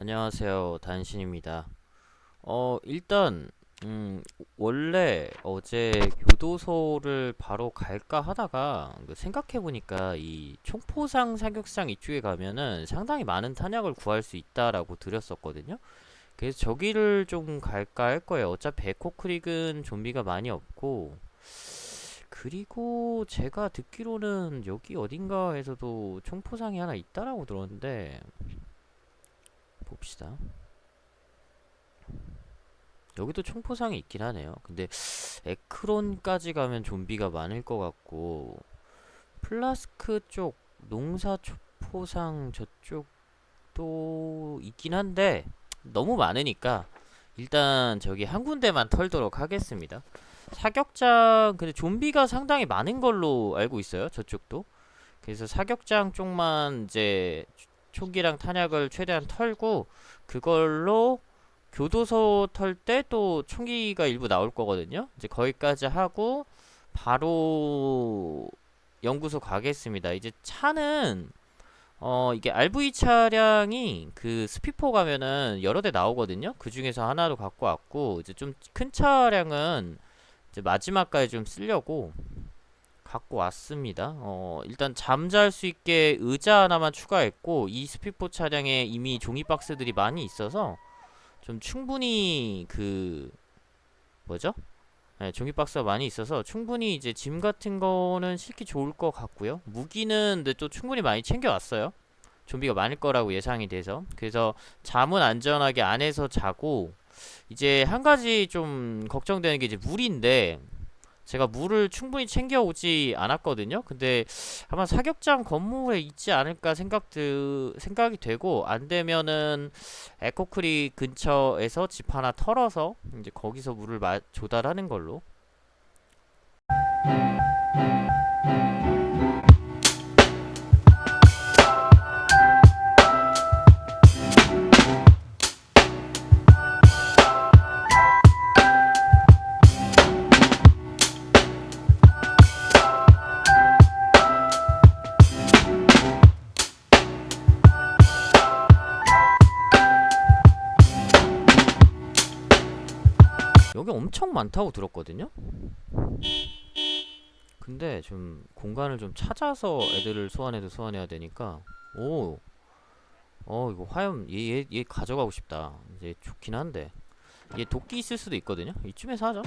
안녕하세요. 단신입니다. 어, 일단, 음, 원래 어제 교도소를 바로 갈까 하다가 그 생각해보니까 이 총포상 사격장 이쪽에 가면은 상당히 많은 탄약을 구할 수 있다라고 들었었거든요. 그래서 저기를 좀 갈까 할 거예요. 어차피 에코크릭은 좀비가 많이 없고, 그리고 제가 듣기로는 여기 어딘가에서도 총포상이 하나 있다라고 들었는데, 봅시다. 여기도 총포상이 있긴 하네요. 근데 에크론까지 가면 좀비가 많을 것 같고 플라스크 쪽 농사 초포상 저쪽도 있긴 한데 너무 많으니까 일단 저기 한 군데만 털도록 하겠습니다. 사격장 근데 좀비가 상당히 많은 걸로 알고 있어요. 저쪽도. 그래서 사격장 쪽만 이제 총기랑 탄약을 최대한 털고 그걸로 교도소 털 때 또 총기가 일부 나올 거거든요. 이제 거기까지 하고 바로 연구소 가겠습니다. 이제 차는 어 이게 RV 차량이 그 스피포 가면은 여러 대 나오거든요. 그 중에서 하나로 갖고 왔고 이제 좀 큰 차량은 이제 마지막까지 좀 쓰려고 갖고 왔습니다. 어, 일단 잠잘 수 있게 의자 하나만 추가했고 이 스피포 차량에 이미 종이 박스들이 많이 있어서 좀 충분히 그 뭐죠? 네, 종이 박스가 많이 있어서 충분히 이제 짐 같은 거는 싣기 좋을 것 같고요. 무기는 근데 또 충분히 많이 챙겨왔어요. 좀비가 많을 거라고 예상이 돼서 그래서 잠은 안전하게 안에서 자고 이제 한 가지 좀 걱정되는 게 이제 물인데 제가 물을 충분히 챙겨오지 않았거든요. 근데 아마 사격장 건물에 있지 않을까 생각드, 생각이 되고 안 되면은 에코크릭 근처에서 집 하나 털어서 이제 거기서 물을 마, 조달하는 걸로. 많다고 들었거든요. 근데 좀 공간을 좀 찾아서 애들을 소환해도 소환해야 되니까 오, 어 이거 화염 얘 얘 얘 가져가고 싶다. 이제 좋긴 한데 얘 도끼 있을 수도 있거든요. 이쯤에서 하자.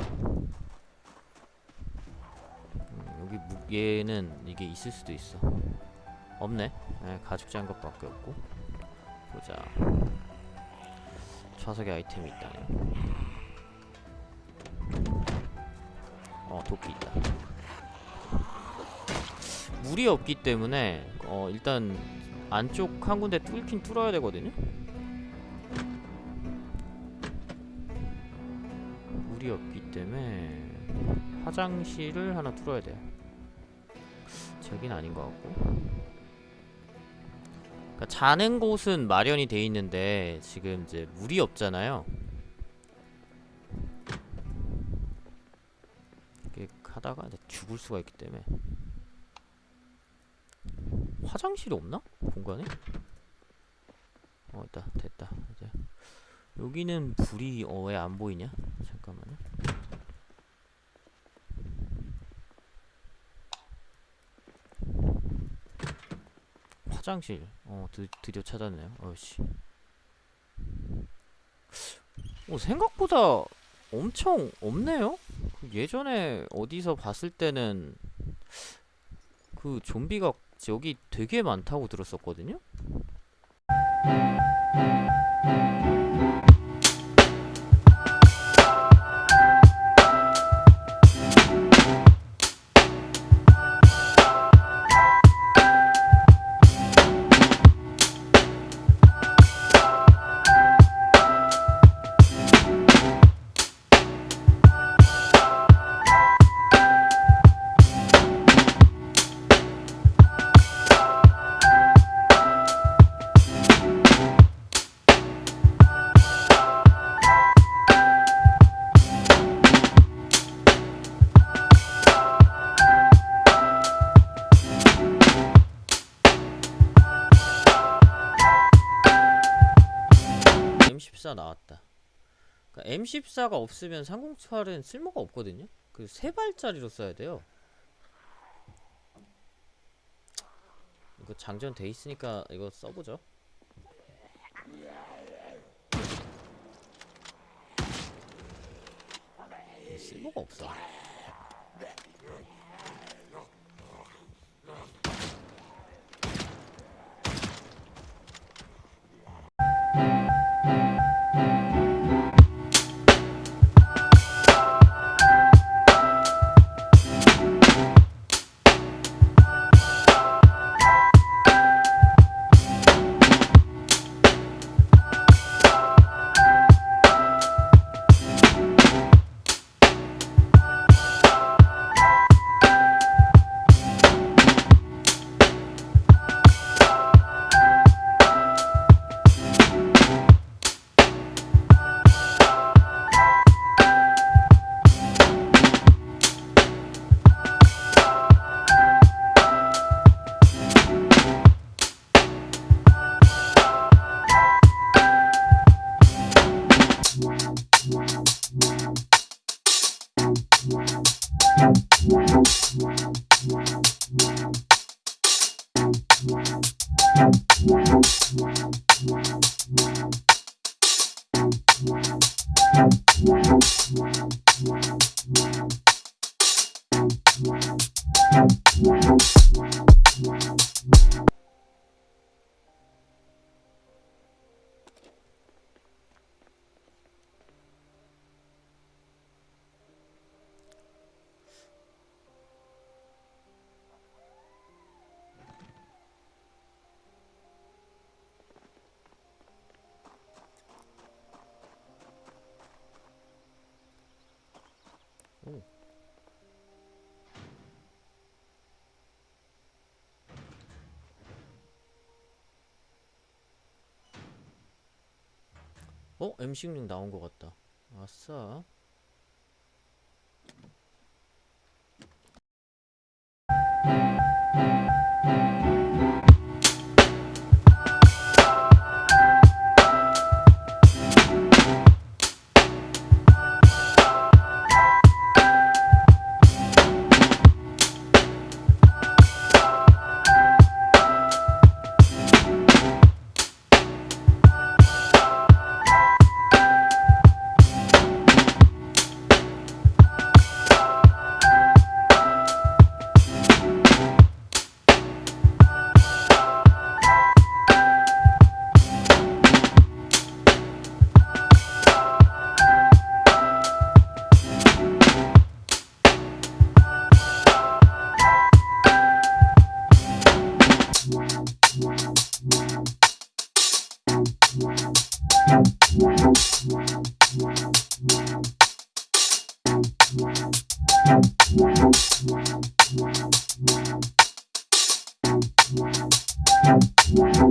음, 여기 무, 얘는 이게 있을 수도 있어. 없네. 네, 가죽 장갑밖에 없고. 보자. 좌석에 아이템이 있다네. 어 도끼 있다. 물이 없기 때문에 어 일단 안쪽 한 군데 뚫긴 뚫어야 되거든요? 물이 없기 때문에 화장실을 하나 뚫어야 돼요. 저긴 아닌 것 같고. 그러니까 자는 곳은 마련이 돼 있는데 지금 이제 물이 없잖아요 하다가 죽을 수가 있기 때문에. 화장실이 없나? 공간에? 어 있다. 됐다. 이제 여기는 불이 어 왜 안 보이냐? 잠깐만요. 화장실. 어 드, 드디어 찾았네요. 어씨. 어 생각보다 엄청 없네요 예전에 어디서 봤을 때는 그 좀비가 여기 되게 많다고 들었었거든요? M14 나왔다. 그러니까 M14가 없으면 308은 쓸모가 없거든요. 그 세 발짜리로 써야 돼요. 이거 장전 돼 있으니까 이거 써보죠. 쓸모가 없어. 어? M16 나온 것 같다. 아싸. Wow.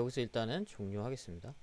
여기서 일단은 종료하겠습니다.